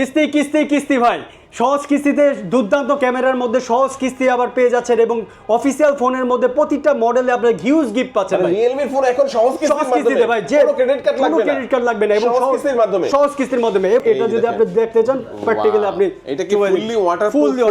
কিস্তি কিস্তি কিস্তি ভাই সহজ কিস্তিতে দুর্দান্ত ক্যামেরার মধ্যে সহজ কিস্তি আবার পেয়ে যাচ্ছেন এবং অফিসিয়াল ফোনের মধ্যে প্রতিটা মডেলে আপনার হিউজ গিফট পাচ্ছেন রিয়েলমি ফোন এখন সহজ ভাই যে ক্রেডিট কার্ড লাগবে না। ক্রেডিট কার্ড লাগবে না এবং সহজ কিস্তির মাধ্যমে। সহজ কিস্তির মাধ্যমে। এটা যদি আপনি দেখতে চান প্র্যাকটিক্যালি আপনি এটা কি ফুললি phone? ফুললি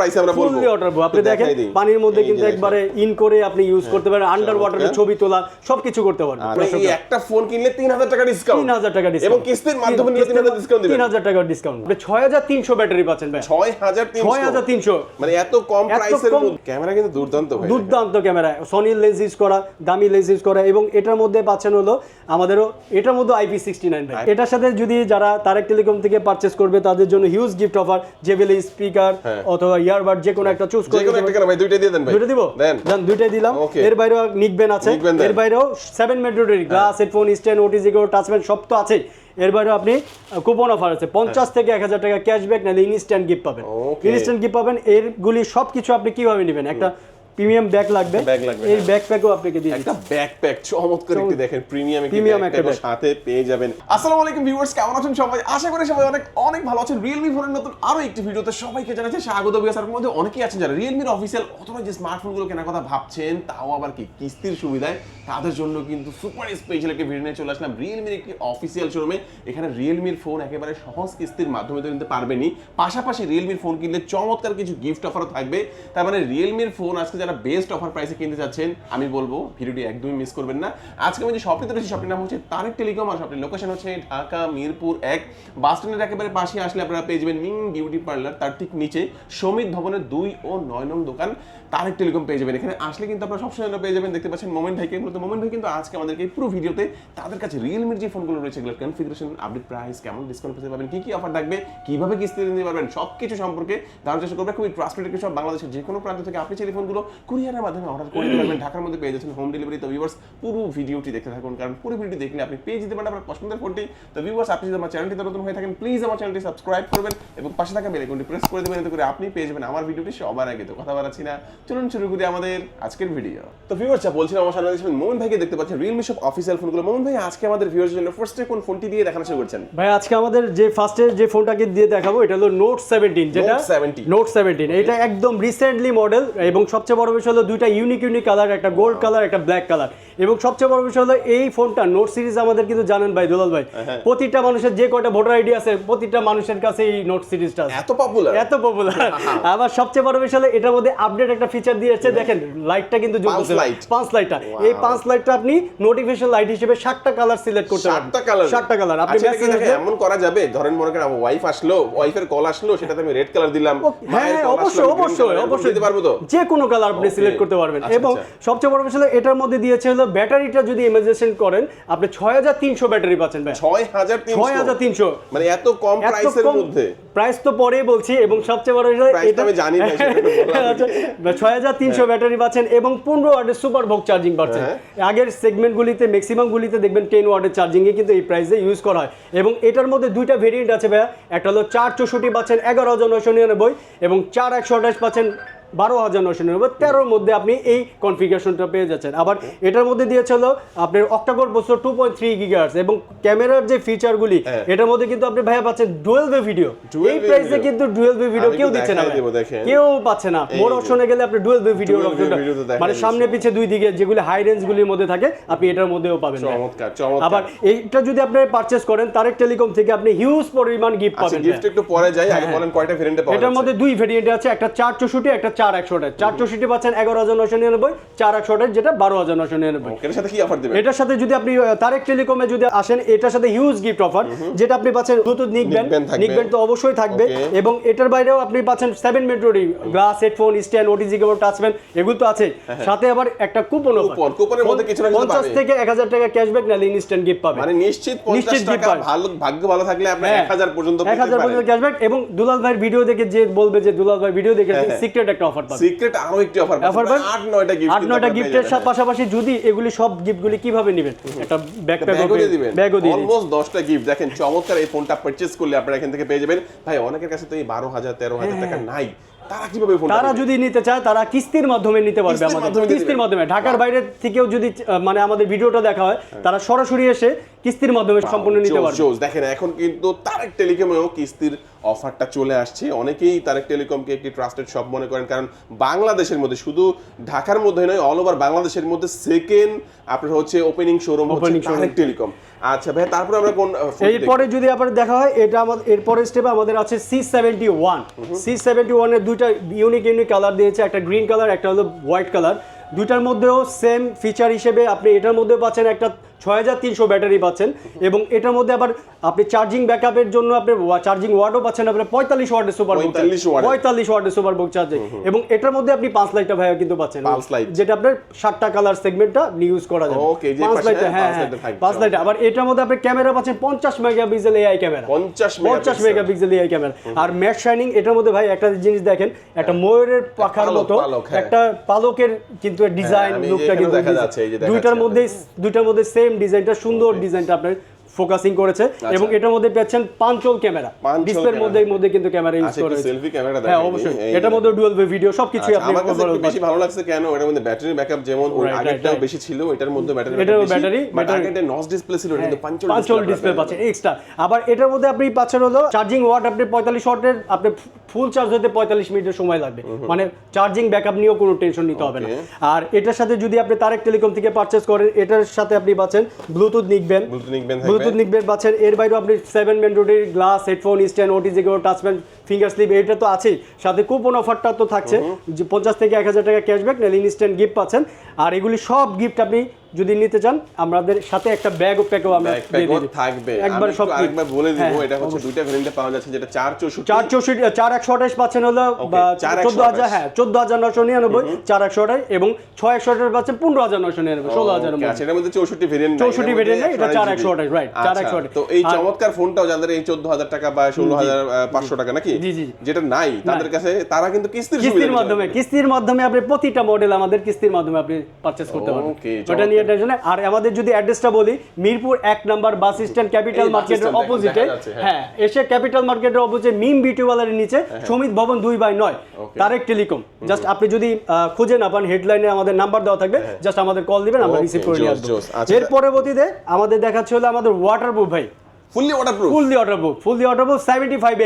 price এ আমরা বলব। ফুললি আপনি দেখেন পানির মধ্যে কিন্তু একবারে ইন করে আপনি ইউজ করতে পারেন। আন্ডার ওয়াটারে ছবি তোলা সবকিছু করতে পারবেন। এই একটা ফোন কিনলে 3000 টাকা ডিসকাউন্ট তিন হাজার টাকা এবং কিস্তির মাধ্যমে নিলে 3000 ডিসকাউন্ট দিবেন। হাজার টাকার ডিসকাউন্ট ছয় হাজার তিনশো ব্যাটারি পাচ্ছেন ভাই। 6300 ছয় হাজার তিনশো। মানে এত কম প্রাইসের ক্যামেরা কিন্তু দুর্দান্ত ভাই। দুর্দান্ত ক্যামেরা। সনির লেন্স ইউজ করা দামি লেন্স ইউজ করা এবং এটার মধ্যে পাচ্ছেন হলো আমাদেরও এটার মধ্যে আইপি সিক্সটি নাইন ভাই এটার সাথে যদি যারা তারেক টেলিকম থেকে পারচেস করবে তাদের জন্য huge gift offer JBL speaker. অথবা ইয়ারবাড যে কোনো একটা চুজ করে ভাই? দুইটা দিয়ে দেন ভাই। দুটো দিব? দেন। দুইটাই দিলাম। এর বাইরেও নিকবেন আছে। এর বাইরেও seven মেট্রোডের glass headphone stand OTG touch pen সব তো আছে এর বাইরেও আপনি কুপন অফার আছে। পঞ্চাশ থেকে এক হাজার টাকা ক্যাশব্যাক নাহলে ইনস্ট্যান্ট গিফট পাবেন। ইনস্ট্যান্ট গিফট পাবেন এরগুলি সব কিছু আপনি কীভাবে নেবেন? একটা প্রিমিয়াম ব্যাগ লাগবে। এই। ব্যাকপ্যাকও আপনাকে দিয়ে একটা ব্যাকপ্যাক চমৎকার একটি দেখেন প্রিমিয়াম একটি সাথে পেয়ে যাবেন। আসসালামু আলাইকুম ভিউয়ার্স কেমন আছেন সবাই? আশা করি সবাই অনেক অনেক ভালো আছেন। রিয়েলমি ফোনের নতুন আরও একটি ভিডিওতে সবাইকে জানাচ্ছি স্বাগত আপনার মধ্যে অনেকেই আছেন যারা রিয়েলমির অফিসিয়াল অথবা যে স্মার্টফোনগুলো কেনার কথা ভাবছেন তাও আবার কি কিস্তির সুবিধায় তাদের জন্য কিন্তু সুপার স্পেশাল একটি ভিডিও নিয়ে চলে আসলাম। রিয়েলমির একটি অফিসিয়াল শোরুমে এখানে রিয়েলমির ফোন একেবারে সহজ কিস্তির মাধ্যমে তো কিনতে পারবেনই। পাশাপাশি রিয়েলমির ফোন কিনলে চমৎকার কিছু গিফট অফারও থাকবে। তার মানে রিয়েলমির ফোন আজকে যারা বেস্ট অফার প্রাইসে কিনতে চাচ্ছেন আমি বলব ভিডিওটি একদমই মিস করবেন না। আজকে আমি যে শপটিতে রয়েছি শপটির নাম হচ্ছে তারেক টেলিকম আর শপটির লোকেশন হচ্ছে ঢাকা, মিরপুর এক। বাস স্ট্যান্ডের একেবারে পাশে আসলে আপনারা পেয়ে যাবেন মিং বিউটি পার্লার তার ঠিক নিচে সমিত ভবনের দুই ও নয় নং দোকান। তারেক টেলিকম পেয়ে যাবেন। এখানে আসলে কিন্তু আপনারা সবসময় পেয়ে যাবেন। দেখতে পাচ্ছেন মোমেন্ট ভাইকে। মূলত মোমেন্ট ভাই কিন্তু আজকে আমাদেরকে পুরো ভিডিওতে তাদের কাছে রিয়েলমির যে ফোনগুলো রয়েছে, এগুলোর কনফিগারেশন আপডেট প্রাইস কেমন ডিসকাউন্ট পেতে পারবেন, কি কি অফার থাকবে, কীভাবে কিস্তি দিতে পারবেন, সবকিছু সম্পর্কে জানার চেষ্টা করবে। খুবই ট্রাস্টেড সব বাংলাদেশের যে কোনো প্রান্ত থেকে আপনি চাইলে ফোনগুলো কুরিয়ারের মাধ্যমে অর্ডার করে দিতে পারবেন। ঢাকার মধ্যে পেয়ে যাচ্ছেন হোম ডেলিভারি তো ভিউয়ার্স পুরো ভিডিওটি দেখতে থাকুন। কারণ পুরো ভিডিও দেখলে আপনি পেয়ে যেতে পারেন আপনার পছন্দের ফোনটি তো ভিউয়ার্স আপনি যদি আমার চ্যানেলটিতে নতুন হয়ে থাকেন প্লিজ আমার চ্যানেলটি সাবস্ক্রাইব করবেন এবং পাশে থাকা বেল আইকনটি প্রেস করে দেবেন। এতে করে আপনি পেয়ে যাবেন আমার ভিডিওটি সবার আগে। তো কথা বাড়াচ্ছি না। চলুন শুরু করি আমাদের আজকের ভিডিও তো ভিউয়ার্স যা বলছিলাম আমার সামনে দেখছেন মোহন ভাইকে দেখতে পাচ্ছেন রিয়েলমি শপ অফিসিয়াল ফোনগুলো মোহন ভাই আজকে আমাদের ভিউয়ার্সের জন্য ফার্স্টে কোন ফোনটি দিয়ে দেখানো শুরু করছেন? ভাই আজকে আমাদের যে ফার্স্টে যে ফোনটাকে দিয়ে দেখাবো এটা হলো নোট সেভেন্টিন যেটা Note 17 নোট সেভেন্টিন এটা একদম রিসেন্টলি মডেল এবং সবচেয়ে বড় বিষয় হলো দুইটা ইউনিক ইউনিক কালার একটা গোল্ড কালার একটা ব্ল্যাক কালার এবং সবচেয়ে বড় বিষয় হলো এই ফোনটা নোট সিরিজ আমাদের কিন্তু জানেন ভাই দুলাল ভাই। হ্যাঁ। প্রতিটা মানুষের যে কয়টা ভোটার আইডি আছে প্রতিটা মানুষের কাছে এই নোট সিরিজটা এত পপুলার এত পপুলার আবার সবচেয়ে বড় বিষয় হলো এটার মধ্যে আপডেট একটা ফিচার দিয়েছে দেখেন লাইটটা কিন্তু জ্বলতেছে light। পাঁচ লাইটটা এই পাঁচ লাইটটা আপনি নোটিফিকেশন লাইট হিসেবে সাতটা কালার সিলেক্ট করতে পারবেন। সাতটা কালার সাতটা কালার আপনি আচ্ছা, এটা এমন করা যাবে ধরেন মনে করেন আমার ওয়াইফ আসলো ওয়াইফের কল আসলো সেটাতে আমি রেড কালার দিলাম হ্যাঁ অবশ্যই অবশ্যই অবশ্যই। দিতে পারব তো? যে কোনো কালার আপনি সিলেক্ট করতে পারবেন। আচ্ছা, এবং আচ্ছা। সবচেয়ে বড় বিষয় এটার মধ্যে দিয়েছে হলো ব্যাটারিটা যদি ইমাজিনেশন করেন আপনি ছয় হাজার তিনশো ব্যাটারি পাচ্ছেন ভাই। ছয় হাজার ছয় হাজার তিনশো। মানে এত কম প্রাইসের মধ্যে? প্রাইস তো পরেই বলছি এবং সবচেয়ে বড় বিষয় তো আমি জানি না, ছয় হাজার তিনশো ব্যাটারি পাচ্ছেন এবং পনেরো ওয়াটের সুপার ভোগ চার্জিং পাচ্ছেন। হ্যাঁ। আগের সেগমেন্টগুলিতে ম্যাক্সিমাম গুলিতে দেখবেন টেন ওয়াটের চার্জিংয়ে কিন্তু এই প্রাইসে ইউজ করা হয়। এবং এটার মধ্যে দুইটা ভেরিয়েন্ট আছে ভাইয়া। একটা হলো চার চৌষট্টি পাচ্ছেন এগারো হাজার নয়শো নিরানব্বই এবং চার একশো আঠাশ পাচ্ছেন বারো হাজার নয়শো নিরানব্বই তেরোর মধ্যে আপনি এই কনফিগারেশনটা পেয়ে যাচ্ছেন। আবার এটার মধ্যে দিয়েছে হলো আপনার অক্টাকোর বছর টু পয়েন্ট থ্রি গিগার্স এবং ক্যামেরার যে ফিচারগুলি হ্যাঁ। এটার মধ্যে কিন্তু আপনি ভাইয়া পাচ্ছেন ডুয়েল বে ভিডিও এই প্রাইসে কিন্তু ডুয়েল বে ভিডিও কেউ দিচ্ছে না। কেউ পাচ্ছে না। মোর অপশনে গেলে আপনি ডুয়েল বে ভিডিও মানে সামনে পিছে দুই দিকে যেগুলি হাই রেঞ্জ গুলির মধ্যে থাকে আপনি এটার মধ্যেও পাবেন আবার এইটা যদি আপনি পারচেজ করেন তারেক টেলিকম থেকে আপনি হিউজ পরিমাণ গিফট আচ্ছা পাবেন গিফট একটু পরে যাই আগে হ্যাঁ, বলেন কয়টা ভেরিয়েন্টে পাওয়া এটার মধ্যে দুই ভেরিয়েন্ট আছে একটা চার চৌষট্টি একটা চার একশো চার চৌষট্টি পাচ্ছেন এগারো হাজার নশো নিরানব্বই চার একশো যেটা বারো হাজার নশো নিরানব্বই। এটার সাথে কি অফার দিবেন? এটার সাথে যদি আপনি তারেক টেলিকমে যদি আসেন এটার সাথে হিউজ গিফট অফার যেটা আপনি পাচ্ছেন ব্লুটুথ নিকবেন। নিকবেন তো অবশ্যই থাকবে। এবং এটার বাইরেও আপনি পাচ্ছেন seven মেট্রোডি glass headphone stand OTG cable touch pen এগুলো তো আছে সাথে আবার একটা কুপন coupon এর মধ্যে কিছু না পঞ্চাশ থেকে এক হাজার টাকা ক্যাশব্যাক নাহলে ইনস্ট্যান্ট গিফট পাবে। মানে নিশ্চিত নিশ্চিত টাকা ভালো ভাগ্য ভালো থাকলে আপনি হ্যাঁ। এক হাজার পর্যন্ত এক হাজার পর্যন্ত ক্যাশব্যাক এবং দুলাল ভাইয়ের ভিডিও দেখে যে বলবে যে দুলাল ভাই ভিডিও দেখে হ্যাঁ, হ্যাঁ। সিক্রেট একটা অফার পাবে। সিক্রেট আরও একটি অফার অফার পাবেন আট নয়টা গিফট আট নয়টা গিফটের পাশাপাশি যদি এগুলি সব গিফটগুলি কীভাবে নেবেন? একটা ব্যাকপ্যাক দিবেন। ব্যাগও দিয়ে অলমোস্ট দশটা গিফট দেখেন চমৎকার এই ফোনটা পারচেজ করলে আপনারা এখান থেকে পেয়ে যাবেন। ভাই অনেকের কাছে তো এই বারো হাজার তেরো হাজার হ্যাঁ, টাকা নাই। তারা কীভাবে তারা যদি নিতে চায় তারা কিস্তির মাধ্যমে নিতে পারবে আমাদের। কিস্তির মাধ্যমে। ঢাকার বাইরে থেকেও যদি মানে আমাদের ভিডিওটা দেখা হয় তারা সরাসরি এসে কিস্তির মাধ্যমে সম্পূর্ণ নিতে পারবে। দেখেন এখন কিন্তু তারেক টেলিকমেও কিস্তির অফারটা চলে আসছে। অনেকেই তারেক টেলিকমকে একটি ট্রাস্টেড শপ মনে করেন কারণ বাংলাদেশের মধ্যে শুধু ঢাকার মধ্যে নয় অল ওভার বাংলাদেশের মধ্যে সেকেন্ড আপনার হচ্ছে ওপেনিং শোরুম হচ্ছে টেলিকম আচ্ছা ভাই তারপরে আমরা কোন? এরপরে যদি আবার দেখা হয় এটা আমাদের এরপরে স্টেপে আমাদের আছে C seventy one C seventy ওয়ানের দুইটা ইউনিক ইউনিক কালার দিয়েছে। একটা গ্রিন কালার একটা হলো হোয়াইট কালার দুইটার মধ্যেও সেম ফিচার হিসেবে আপনি এটার মধ্যেও পাচ্ছেন একটা ছয় হাজার তিনশো ব্যাটারি পাচ্ছেন এবং এটার মধ্যে আবার আপনি চার্জিং ব্যাকআপের জন্য আপনি চার্জিং ওয়াটও পাচ্ছেন আপনার পঁয়তাল্লিশ ওয়াটের সুপার বুক 45 পঁয়তাল্লিশ ওয়াটের। সুপার বুক চার্জিং এবং এটার মধ্যে আপনি পাঁচ লাইটটা ভাইয়া কিন্তু পাচ্ছেন। পাঁচ। যেটা আপনার সাতটা কালার সেগমেন্টটা ইউজ করা যাবে। পাঁচ পাশে লাইটটা হ্যাঁ পাঁচ হ্যাঁ পাঁচ লাইট আবার এটার মধ্যে আপনি ক্যামেরা পাচ্ছেন পঞ্চাশ মেগাপিক্সেল এআই ক্যামেরা 50 পঞ্চাশ। মেগাপিক্সেল এআই ক্যামেরা আর ম্যাট শাইনিং এটার মধ্যে ভাই একটা জিনিস দেখেন একটা ময়ূরের পাখার মতো হ্যাঁ। একটা পালকের কিন্তু ডিজাইন লুকটা কিন্তু দুইটার মধ্যে দুইটার মধ্যে সেম ডিজাইনটা সুন্দর ডিজাইনটা আপনার ফোকাসিং করেছে এবং এটার মধ্যে পাচ্ছেন পাঁচল ক্যামেরা। ডিসপ্লের। মধ্যে মধ্যে কিন্তু ক্যামেরা ইউজ আচ্ছা করা একটু হয়েছে সেলফি ক্যামেরাটা হ্যাঁ অবশ্যই। এটার মধ্যে ডুয়াল ভিডিও সবকিছুই আচ্ছা, আপনি আমার কাছে বেশি ভালো লাগছে কেন? এটার মধ্যে ব্যাটারি ব্যাকআপ যেমন ওই আগেরটাও বেশি ছিল এটার মধ্যে ব্যাটারি বাট battery- আগেরটা নস ডিসপ্লে ছিল কিন্তু পাঁচল পাঁচল ডিসপ্লে পাচ্ছেন। এক্সট্রা আবার এটার মধ্যে আপনি পাচ্ছেন হলো চার্জিং ওয়াট আপনি পঁয়তাল্লিশ ওয়াটের আপনি ফুল চার্জ হতে পঁয়তাল্লিশ মিনিটের সময় লাগবে। মানে চার্জিং ব্যাকআপ নিয়েও কোনো টেনশন নিতে হবে না। আর এটার সাথে যদি আপনি তারেক টেলিকম থেকে পারচেস করেন এটার সাথে আপনি পাচ্ছেন Bluetooth neckband Bluetooth neckband Bluetooth neckband পাচ্ছেন এর বাইরেও আপনি seven মেন্ডোটির glass headphone stand OTG touch pen finger sleeve এটা তো আছেই। সাথে কুপন অফারটা তো থাকছে। যে পঞ্চাশ থেকে এক হাজার টাকা ক্যাশব্যাক নাহলে ইনস্ট্যান্ট গিফট পাচ্ছেন। আর এগুলি সব গিফট আপনি যদি নিতে চান আমাদের সাথে একটা ব্যাগ ও প্যাকও আমরা দিয়ে দিই থাকবে। একবার সব একটু আরেকবার বলে দিব হ্যাঁ, এটা হচ্ছে দুইটা ভেরিয়েন্টে পাওয়া যাচ্ছে যেটা চার চৌষট্টি চার চৌষট্টি চার একশো আঠাশ পাচ্ছেন হলো চার একশো চোদ্দ হাজার আঠাশ। হ্যাঁ চোদ্দ হাজার নশো নিরানব্বই চার একশো আঠাশ এবং ছয় একশো আঠাশ পাচ্ছেন পনেরো হাজার নশো নিরানব্বই ষোলো হাজার Okay, আচ্ছা, এটার মধ্যে চৌষট্টি ভেরিয়েন্ট 64 variant নাই, এটা 428, right, 428 তো এই চমৎকার ফোনটাও যাদের এই চোদ্দ হাজার টাকা বা ষোলো হাজার পাঁচশো টাকা নাকি? জি, জি। যেটা নাই তাদের কাছে তারা কিন্তু কিস্তির সুবিধা কিস্তির মাধ্যমে কিস্তির মাধ্যমে আপনি প্রতিটা মডেল আমাদের কিস্তির মাধ্যমে আপনি পারচেস করতে পারবেন। নিয়ে টেনশন আর আমাদের যদি অ্যাড্রেসটা বলি মিরপুর এক নাম্বার বাস স্ট্যান্ড ক্যাপিটাল মার্কেটের অপোজিটে হ্যাঁ। হ্যাঁ এসে ক্যাপিটাল মার্কেটের অপোজিটে মিম বিউটি পার্লারের নিচে সমিত ভবন দুই বাই নয়. তারেক টেলিকম জাস্ট আপনি যদি খুঁজে না পান হেডলাইনে আমাদের নাম্বার দেওয়া থাকবে জাস্ট আমাদের কল দিবেন আমরা রিসিভ করে নিয়ে আসব। আচ্ছা, এর পরবর্তীতে আমাদের দেখাচ্ছে হলো আমাদের ওয়াটার প্রুফ ভাই। Fully waterproof fully waterproof fully waterproof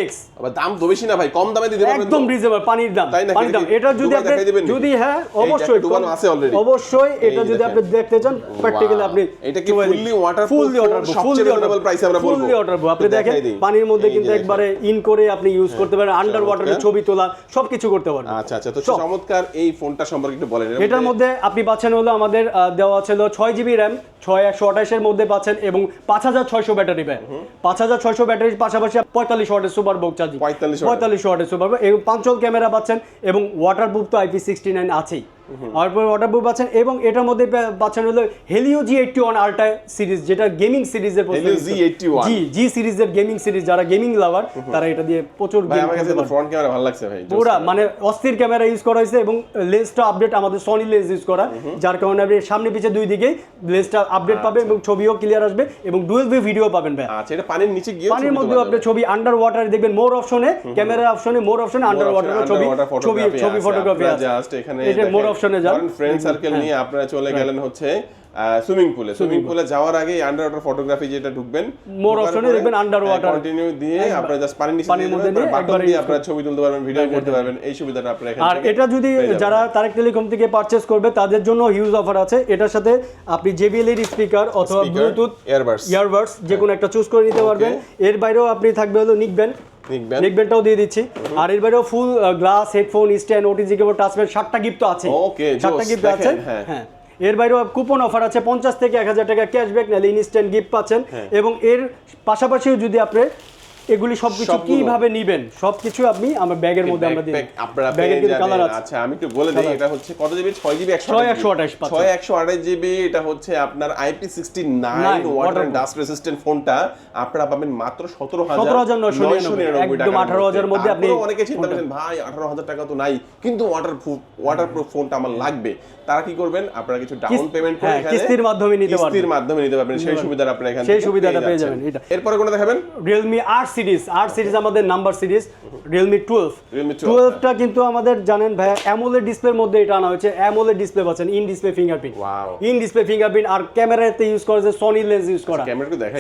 X আবার দাম তো বেশি না ভাই কম দামে দিতে পারবেন একদম রিজনেবল পানির দাম পানির দাম। এটা যদি আপনি যদি হ্যাঁ অবশ্যই ডুবানো আছে already। অবশ্যই এটা যদি আপনি দেখতে চান প্র্যাকটিক্যালি আপনি এটা কি fully waterproof? Fully waterproof fully price এ আমরা বলব। ফুললি ওয়াটারপ্রুফ আপনি দেখেন পানির মধ্যে কিন্তু একবারে ইন করে আপনি ইউজ করতে পারেন আন্ডার ওয়াটারে ছবি তোলা সবকিছু করতে পারবেন। আচ্ছা আচ্ছা তো চমৎকার এই ফোনটা সম্পর্কে একটু বলেন। এটার মধ্যে আপনি পাচ্ছেন হলো আমাদের দেওয়া ছিল ছয় জিবি র্যাম ছয় একশো আঠাশের মধ্যে পাচ্ছেন এবং পাঁচ হাজার ছয়শো ব্যাটারি ব্যাগ পাঁচ হাজার ছয়শো ব্যাটারির পাশাপাশি পঁয়তাল্লিশ ওয়াটের সুপার বুক চার্জিং পঁয়তাল্লিশ পঁয়তাল্লিশ ওয়াটের সুপার এবং পাঁচল ক্যামেরা পাচ্ছেন এবং ওয়াটার প্রুফ তো আইপি সিক্সটি নাইন আছেই। তারপরে ওয়াটার প্রুফ পাচ্ছেন এবং এটার মধ্যে পাচ্ছেন হলো Helio G eighty one ultra series যেটা গেমিং সিরিজের Helio G81 জি জি সিরিজের গেমিং সিরিজ যারা গেমিং লাভার তারা এটা দিয়ে প্রচুর ভাই গেম আমার কাছে ফ্রন্ট ক্যামেরা ভালো লাগছে ভাই পুরা মানে অস্থির ক্যামেরা ইউজ করা হয়েছে এবং লেন্সটা আপডেট আমাদের সনি লেন্স ইউজ করা যার কারণে আপনি সামনে পিছে দুই দিকে লেন্সটা আপডেট পাবেন এবং ছবিও ক্লিয়ার আসবে এবং ডুয়েল ভিউ ভিডিও পাবেন ভাই। আচ্ছা এটা পানির নিচে গিয়ে পানির মধ্যে আপনি ছবি আন্ডার ওয়াটার দেখবেন মোর অপশনে ক্যামেরা অপশনে মোর অপশনে আন্ডার ওয়াটার ছবি ছবি ছবি ফটোগ্রাফি আছে। জাস্ট এখানে এটা মোর অপশনে যান। ফ্রেন্ড সার্কেল নিয়ে আপনারা চলে গেলেন হচ্ছে সুইমিং পুলে সুইমিং পুলে যাওয়ার আগে আন্ডার ওয়াটার ফটোগ্রাফি যেটা ঢুকবেন option এ দেখবেন underwater। কন্টিনিউ দিয়ে আপনারা জাস্ট পানির নিচে পানির মধ্যে বাটন দিয়ে আপনারা ছবি তুলতে পারবেন ভিডিও করতে পারবেন এই সুবিধাটা আপনারা এখানে আর এটা যদি যারা তারেক টেলিকম থেকে পারচেস করবে তাদের জন্য হিউজ অফার আছে। এটার সাথে আপনি জেবিএল এর স্পিকার অথবা ব্লুটুথ ইয়ারবাডস ইয়ারবাডস যে কোনো একটা চুজ করে নিতে পারবেন। এর বাইরেও আপনি থাকবে হলো নিকবেন নেকব্যান্ডটাও দিয়ে দিচ্ছি। আর এর বাইরেও full glass headphone stand OTG cable touchpad সাতটা গিফট তো আছে ওকে সাতটা গিফট আছে। হ্যাঁ। হ্যাঁ। এর বাইরেও কুপন অফার আছে পঞ্চাশ থেকে এক হাজার টাকা ক্যাশব্যাক নাহলে ইনস্ট্যান্ট গিফট পাচ্ছেন। হ্যাঁ। এবং এর পাশাপাশিও যদি আপনি এগুলি সবকিছু কীভাবে নিবেন? সবকিছু আপনি আমার ব্যাগের মধ্যে আমরা দিই আপনারা ব্যাগের কিন্তু কালার আছে। আচ্ছা আমি একটু বলে দিই এটা হচ্ছে কত জিবি 6 জিবি 128 পাচ্ছেন। 6 128 জিবি এটা হচ্ছে আপনার IP69 water and dust resistant ফোনটা আপনারা পাবেন মাত্র 17999 17,999 একদম 18,000 এর মধ্যে আপনি অনেকে চিন্তা করেন ভাই 18000 টাকা তো নাই। কিন্তু ওয়াটারপ্রুফ ওয়াটারপ্রুফ ফোনটা আমার লাগবে। তারা কি করবেন? আপনারা কিছু ডাউন পেমেন্ট করে হ্যাঁ, এখানে কিস্তির মাধ্যমে নিতে পারবেন। কিস্তির মাধ্যমে নিতে পারবেন। সেই সুবিধাটা আপনারা এখানে সেই সুবিধাটা পেয়ে যাবেন, এটা। এরপরে কোনটা দেখাবেন? Realme R series R series আমাদের number series Realme twelve Realme 12 টুয়েলভটা কিন্তু আমাদের জানেন ভাই অ্যামোলেড ডিসপ্লের মধ্যে এটা আনা হয়েছে। অ্যামোলেড ডিসপ্লে পাচ্ছেন in display fingerprint in display fingerprint আর ক্যামেরাতে ইউজ করা যে সনি লেন্স ইউজ করা।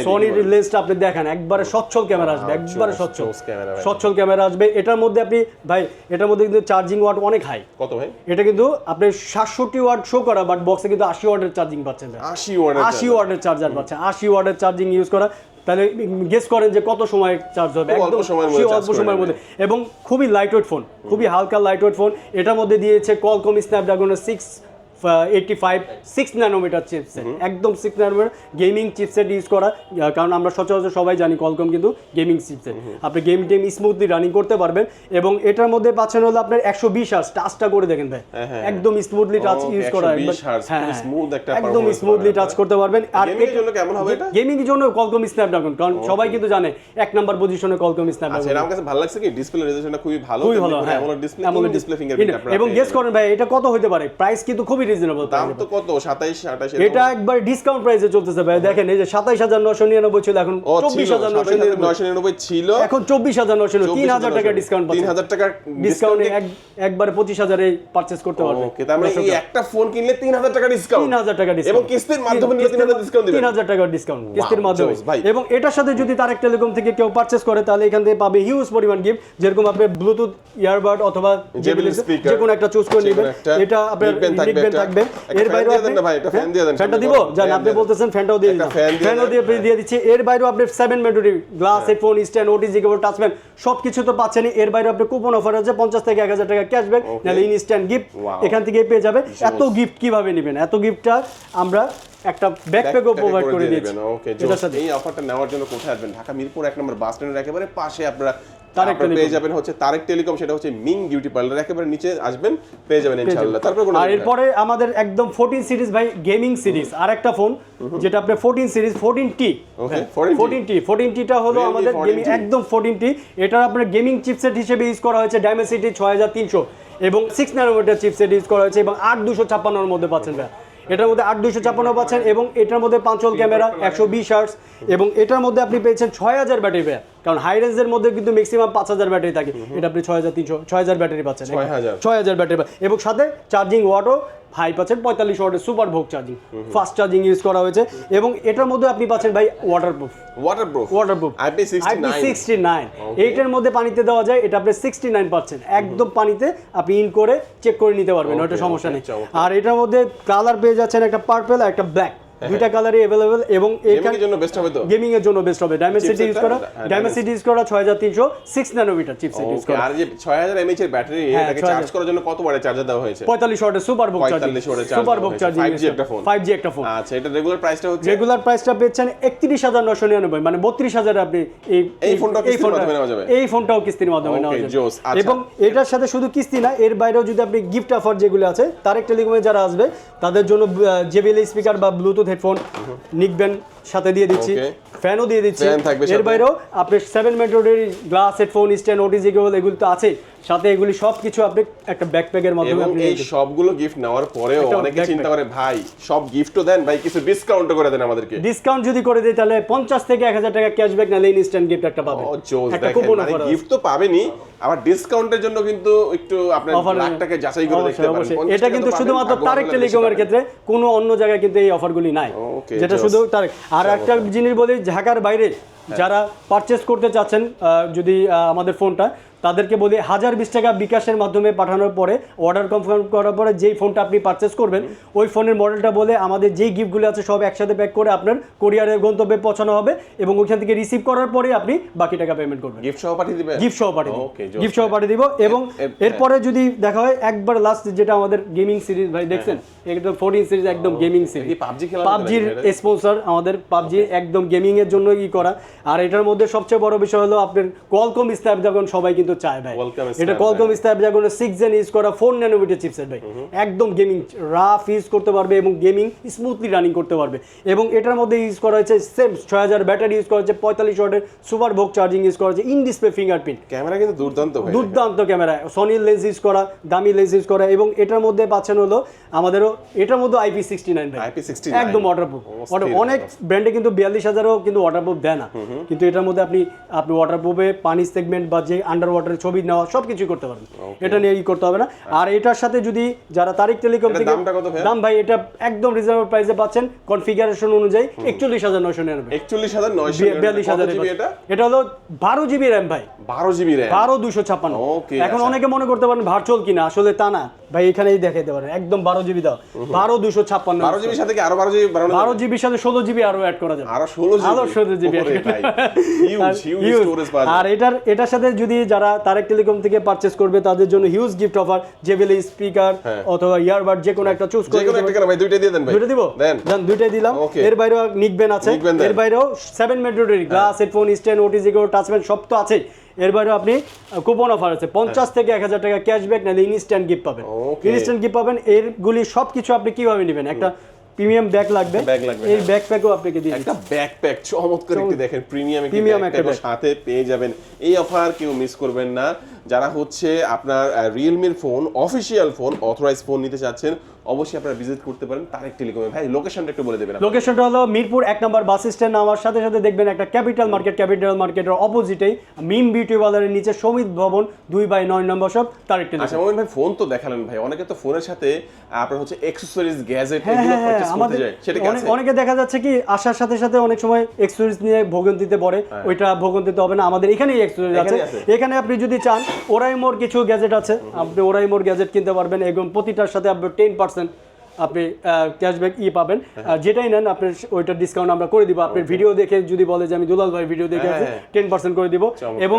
সনির লেন্সটা আপনি দেখেন একবারে সচ্ছল ক্যামেরা আসবে একবারে সচ্ছল। সচ্ছল। ক্যামেরা আসবে। এটার মধ্যে আপনি ভাই এটার মধ্যে কিন্তু চার্জিং ওয়াট অনেক হাই কত ভাই? এটা কিন্তু আপনি সাতষট্টি ওয়াট শো করা বাট বক্সে কিন্তু আশি ওয়াটের চার্জিং পাচ্ছেন। আশি ওয়ার্ডের আশি ওয়াটের চার্জার পাচ্ছেন আশি ওয়াটের চার্জিং ইউজ করা। তাহলে গেস করেন যে কত সময় চার্জ হবে? একদম অল্প সময়ের মধ্যে। এবং খুবই লাইট ওয়েট ফোন খুবই হালকা লাইট ওয়েট ফোন এটার মধ্যে দিয়েছে Qualcomm স্ন্যাপড্রাগনের six eighty five six nanometre chipset একদম six nanometre gaming chipset use করা কারণ আমরা সচরাচর সবাই জানি কলকম কিন্তু গেমিং চিপসেট আপনি গেম টেম স্মুথলি রানিং করতে পারবেন এবং এটার মধ্যে পাচ্ছেন হলো আপনার একশো বিশ আর্স টাচটা করে দেখেন ভাই। হ্যাঁ, হ্যাঁ। একদম স্মুথলি টাচ ইউজ করা 120 একবার- hertz, হ্যাঁ, খুব হ্যাঁ। smooth একটা একদম স্মুথলি টাচ করতে পারবেন। আর? গেমিং এর জন্য কলকম স্ন্যাপড্রাগন কারণ সবাই কিন্তু জানে এক নাম্বার পজিশনে কলকম স্ন্যাপড্রাগন আমার কাছে ভালো লাগছে কি? ডিসপ্লে রেজোলিউশনটা খুবই ভালো খুবই ভালো হ্যাঁ ডিসপ্লে ডিসপ্লে ফিঙ্গারপ্রিন্ট এবং গেস করেন ভাই এটা কত হতে পারে? প্রাইস কিন্তু খুবই রিজনেবল দাম তো কত? 27 28 এটা একবার ডিসকাউন্ট প্রাইসে চলতেছে ভাই। দেখেন এই যে সাতাইশ হাজার নশো নিরানব্বই ছিল এখন ও চব্বিশ ছিল হাজার নশো নিরানব্বই 999 ছিল। এখন চব্বিশ হাজার নশো তিন হাজার টাকা ডিসকাউন্ট পাচ্ছেন 3000 টাকা ডিসকাউন্টে একবারে পঁচিশ হাজারে পারচেস করতে পারবে। ওকে তার মানে এই একটা ফোন কিনলে 3000 টাকা ডিসকাউন্ট তিন হাজার টাকা ডিসকাউন্ট এবং কিস্তির মাধ্যমে নিলে 3000 ডিসকাউন্ট দিবেন। তিন হাজার টাকার ডিসকাউন্ট কিস্তির মাধ্যমে। এবং এটার সাথে যদি তারেক টেলিকম থেকে কেউ পারচেস করে তাহলে এখান থেকে পাবে হিউজ পরিমাণ গিফট যেরকম আপনি ব্লুটুথ ইয়ারবাড অথবা যে কোনো একটা চুজ করে নেবেন। এটা আপনার থাকবে। একটা এর বাইরেও আপনি ভাই, একটা fan দিয়ে দেন, ফ্যানটা দিব? জান আপনি বলতেছেন ফ্যানটাও দিয়ে একটা দিলাম fan দিয়ে ফ্যানও দিয়ে দিয়ে দিচ্ছি। এর বাইরেও আপনি seven মেটরি glass headphone stand OTG cable touch pen সব কিছু তো পাচ্ছেনই। এর বাইরে আপনি কুপন অফার আছে পঞ্চাশ থেকে এক হাজার টাকা ক্যাশব্যাক. নাহলে ইনস্ট্যান্ট গিফট এখান থেকে পেয়ে যাবে এত গিফট কীভাবে নেবেন? এত গিফটটা আমরা একটা ব্যাকপ্যাকও প্রোভাইড করে দিয়েছি। ওকে এই অফারটা নেওয়ার জন্য কোথায় আসবেন? ঢাকা মিরপুর এক নম্বর বাস স্ট্যান্ডের একেবারে পাশে আপনারা তারেক পেয়ে যাবেন হচ্ছে তারেক টেলিকম সেটা হচ্ছে মিং বিউটি পার্লার একেবারে নিচে আসবেন পেয়ে যাবেন ইনশাআল্লাহ। তারপর আর এরপরে আমাদের একদম 14 সিরিজ ভাই গেমিং সিরিজ আর একটা ফোন যেটা আপনি 14 সিরিজ 14 টি Okay, 14T 14 টি 14 টিটা হলো আমাদের গেমিং একদম 14 টি এটা আপনার গেমিং চিপসেট হিসেবে ইউজ করা হয়েছে ডায়মেন্সিটি 6300 এবং 6 ন্যানোমিটার চিপসেট ইউজ করা হয়েছে এবং 8256 এর মধ্যে পাচ্ছেন ভাই। এটার মধ্যে আট দুইশো ছাপ্পান্ন পাচ্ছেন এবং এটার মধ্যে পাঁচল ক্যামেরা একশো বিশ আর্টস এবং এটার মধ্যে আপনি পেয়েছেন ছয় হাজার ব্যাটারি ব্যাগ কারণ হাই রেঞ্জের মধ্যে কিন্তু ম্যাক্সিমাম পাঁচ হাজার ব্যাটারি থাকে। এটা আপনি ছয় হাজার তিনশো ছয় হাজার ব্যাটারি পাচ্ছেন। ছয় হাজার। ব্যাটারি এবং সাথে চার্জিং ওয়াটও হাই পাচ্ছেন পঁয়তাল্লিশ ওয়াটের সুপার ভোগ চার্জিং ফাস্ট চার্জিং ইউজ করা হয়েছে এবং এটার মধ্যে আপনি পাচ্ছেন ভাই waterproof waterproof waterproof IP69 sixty nine এইটার মধ্যে পানিতে দেওয়া যায় এটা আপনি সিক্সটি নাইন পাচ্ছেন একদম পানিতে আপনি ইন করে চেক করে নিতে পারবেন ওটা সমস্যা নেই। আর এটার মধ্যে কালার পেয়ে যাচ্ছেন একটা পার্পেল আর একটা ব্ল্যাক দুইটা কালারই অ্যাভেলেবেল এবং এখানে জন্য বেস্ট হবে তো? গেমিং এর জন্য বেস্ট হবে। ডায়মেন্সিটি Chipset ইউজ করা হ্যাঁ, ডায়মেন্সিটি ইউজ করা ছয় হাজার তিনশো সিক্স ন্যানোমিটার চিপসেট ইউজ করা। আর যে 6000 এমএইচ এর ব্যাটারি হ্যাঁ, এটাকে চার্জ করার জন্য কত ওয়াটের চার্জার দেওয়া হয়েছে? পঁয়তাল্লিশ ওয়াটের সুপার বুক চার্জিং 45 ওয়াটের charge সুপার বুক চার্জিং 5G একটা। ফাইভ জি একটা ফোন আচ্ছা এটা রেগুলার প্রাইসটা হচ্ছে রেগুলার প্রাইসটা পেয়েছেন নশো নিরানব্বই মানে বত্রিশ হাজার আপনি এই এই ফোনটাও কিস্তির মাধ্যমে নেওয়া যাবে? এই ফোনটাও কিস্তির মাধ্যমে নেওয়া যাবে। আচ্ছা। এবং এটার সাথে শুধু কিস্তি না এর বাইরেও যদি আপনি গিফট অফার যেগুলো আছে তারেক টেলিকমে যারা আসবে তাদের জন্য জেবিএল স্পিকার বা ব্লুটুথ হেডফোন নিকবেন সাথে দিয়ে দিচ্ছি। ফ্যানও দিয়ে দিচ্ছি। এর বাইরেও আপনি seven মেট্রোডের glass headphone stand OTG cable এগুলো তো আছে সাথে এগুলি সব কিছু আপনি একটা ব্যাকপ্যাকের মাধ্যমে আপনি এই সবগুলো গিফট নেওয়ার পরেও অনেকে চিন্তা করে ভাই সব গিফটও দেন? ভাই কিছু ডিসকাউন্ট করে দেন আমাদেরকে। ডিসকাউন্ট যদি করে দেয় তাহলে পঞ্চাশ থেকে এক হাজার টাকা ক্যাশব্যাক নাহলে ইনস্ট্যান্ট গিফট একটা পাবেন। ও জোস একটা দেখেন কুপন মানে গিফট তো পাবেনই আবার ডিসকাউন্টের জন্য কিন্তু একটু আপনার লাখটাকে যাচাই করে দেখতে পারেন। এটা কিন্তু শুধুমাত্র তারেক টেলিকমের ক্ষেত্রে কোনো অন্য জায়গায় কিন্তু এই অফারগুলি নাই। যেটা শুধু তারেক আর একটা জিনিস বলি ঢাকার বাইরে যারা পারচেস করতে চাচ্ছেন যদি আমাদের ফোনটা তাদেরকে বলি হাজার বিশ টাকা বিকাশের মাধ্যমে পাঠানোর পরে অর্ডার কনফার্ম করার পরে যেই ফোনটা আপনি পারচেস করবেন ওই ফোনের মডেলটা বলে আমাদের যেই গিফটগুলো আছে সব একসাথে প্যাক করে আপনার কোরিয়ারের গন্তব্যে পৌঁছানো হবে এবং ওইখান থেকে রিসিভ করার পরে আপনি বাকি টাকা পেমেন্ট করবেন। গিফট সহ পাঠিয়ে দিবেন? গিফট সহ পাঠিয়ে দিব গিফট সহ পাঠিয়ে দিব এবং এরপরে যদি দেখা হয় একবার লাস্ট যেটা আমাদের গেমিং সিরিজ ভাই দেখছেন? একদম ফোরটিন সিরিজ একদম গেমিং সিরিজ খেলা পাবজির স্পন্সর আমাদের পাবজি একদম গেমিং এর জন্য ই করা। আর এটার মধ্যে সবচেয়ে বড় বিষয় হলো আপনার কলকম স্ন্যাপড্রাগন সবাই কিন্তু চায় ভাই। এটা। কলকম স্ন্যাপড্রাগনের সিক্স জেন ইউজ করা ফোর ন্যানোমিটার চিপসেট ভাই। একদম গেমিং রাফ ইউজ করতে পারবে এবং গেমিং স্মুথলি রানিং করতে পারবে। এবং এটার মধ্যে ইউজ করা হয়েছে সেম ছয় হাজার ব্যাটারি ইউজ করা হয়েছে পঁয়তাল্লিশ ওয়াটের সুপার ভোক চার্জিং ইউজ করা হয়েছে ইন ডিসপ্লে ফিঙ্গারপ্রিন্ট ক্যামেরা কিন্তু দুর্দান্ত ভাই। দুর্দান্ত ক্যামেরা সনির লেন্স ইউজ করা দামি লেন্স ইউজ করা এবং এটার মধ্যে পাচ্ছেন হলো আমাদেরও এটার মধ্যে আইপি সিক্সটি নাইন ভাই। IP69 একদম ওয়াটারপ্রুফ অনেক ব্র্যান্ডে কিন্তু বিয়াল্লিশ হাজারও কিন্তু ওয়াটারপ্রুফ দেয় না। কিন্তু এটার মধ্যে আপনি আপনি ওয়াটারপ্রুফে পানি সেগমেন্ট বা যে আন্ডার ওয়াটারের ছবি নেওয়া সব কিছুই করতে পারবেন। এটা নিয়ে ই করতে হবে না। আর এটার সাথে যদি যারা তারিক টেলিকম থেকে? দাম ভাই এটা একদম রিজনেবল প্রাইসে পাচ্ছেন। কনফিগারেশন অনুযায়ী একচল্লিশ হাজার নয়শো নিরানব্বই। একচল্লিশ হাজার নয়শো বিয়াল্লিশ হাজার এটা? এটা হলো বারো জিবি র্যাম ভাই। বারো জিবি র্যাম বারো দুশো ছাপ্পান্ন। এখন আচ্ছা। অনেকে মনে করতে পারেন ভার্চুয়াল কিনা আসলে তা না। ভাই এখানেই দেখাইতে পারেন। একদম বারো জিবি দাও। বারো দুশো ছাপ্পান্ন বারো জিবির সাথে আরও বারো জিবি বারো জিবির সাথে ষোলো জিবি আরও অ্যাড করা যাবে। আরও ষোলো আরও ষোলো জিবি আর এটার এটার সাথে যদি যারা তারেক টেলিকম থেকে পারচেস করবে তাদের জন্য huge gift offer JBL speaker. অথবা ইয়ারবাড যে কোনো একটা চুজ করে দুইটা দিয়ে দেন ভাই। দুটো দিব? দেন। দুইটাই দিলাম। এর বাইরেও নিকবেন আছে। এর বাইরেও সেভেন মেট্রোডারি গ্লাস হেডফোন স্ট্যান্ড ওটিজি গো টাচপ্যান সব তো আছে এর বাইরেও আপনি কুপন অফার আছে। পঞ্চাশ থেকে এক হাজার টাকা ক্যাশব্যাক নাহলে ইনস্ট্যান্ট গিফট পাবেন. ইনস্ট্যান্ট গিফট পাবেন এরগুলি সব কিছু আপনি কীভাবে নেবেন? একটা প্রিমিয়াম ব্যাগ লাগবে। এই। ব্যাকপ্যাকও আপনাকে দিয়ে একটা ব্যাকপ্যাক চমৎকার একটি দেখেন প্রিমিয়াম একটা সাথে পেয়ে যাবেন। এই অফার কেউ মিস করবেন না। যারা হচ্ছে আপনার রিয়েলমির phone official phone authorise phone নিতে চাচ্ছেন অবশ্যই আপনারা ভিজিট করতে পারেন তারেক টেলিকমে ভাই লোকেশনটা একটু বলে দেবেন। লোকেশনটা হলো মিরপুর এক নম্বর বাস স্ট্যান্ড। আমার সাথে সাথে দেখবেন একটা ক্যাপিটাল মার্কেট ক্যাপিটাল মার্কেটের অপোজিটেই মিম বিউটি পার্লারের নিচে সমিত ভবন দুই বাই নয় নম্বর সব তারিখ আচ্ছা মোমিন ভাই ফোন তো দেখালেন ভাই। অনেকে তো ফোনের সাথে আপনার হচ্ছে অ্যাক্সেসরিজ গ্যাজেট হ্যাঁ এগুলো হ্যাঁ হ্যাঁ পারচেজ করতে যায়। সেটা কি অনেক- দেখা যাচ্ছে কি আসার সাথে সাথে অনেক সময় এক্সপিরিয়েন্স নিয়ে ভোগান্তিতে পড়ে। ওইটা ভোগান্তিতে হবে না। আমাদের এখানেই হ্যাঁ। এখানেই আছে। এখানে আপনি যদি চান ওরাইমোর কিছু গ্যাজেট আছে আপনি ওরাইমোর গ্যাজেট কিনতে পারবেন এবং প্রতিটার সাথে আপনি টেন পার্সেন্ট আপনি ক্যাশব্যাক ই পাবেন হ্যাঁ। আর যেটাই নেন আপনি ওইটা ডিসকাউন্ট আমরা করে দিব আপনি ভিডিও দেখে যদি বলে যে আমি দুলাল ভাই ভিডিও দেখে আছে। টেন পার্সেন্ট করে দিব। এবং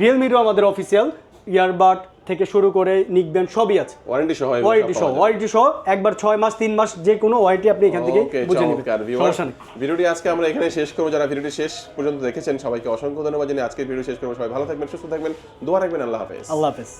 রিয়েলমিরও আমাদের অফিসিয়াল ইয়ারবাড থেকে শুরু করে নিকবেন সবই আছে। ওয়ারেন্টি সহ ওয়ারেন্টি সহ ওয়ারেন্টি সহ একবার ছয় মাস তিন মাস যে কোনো ওয়ারেন্টি আপনি এখান থেকে বুঝে নেবেন ভিডিওটি আজকে আমরা এখানে শেষ করব। যারা ভিডিওটি শেষ পর্যন্ত দেখেছেন সবাইকে অসংখ্য ধন্যবাদ জানিয়ে আজকে ভিডিও শেষ করব। সবাই ভালো থাকবেন সুস্থ থাকবেন দোয়া রাখবেন আল্লাহ হাফেজ। আল্লাহ হাফেজ।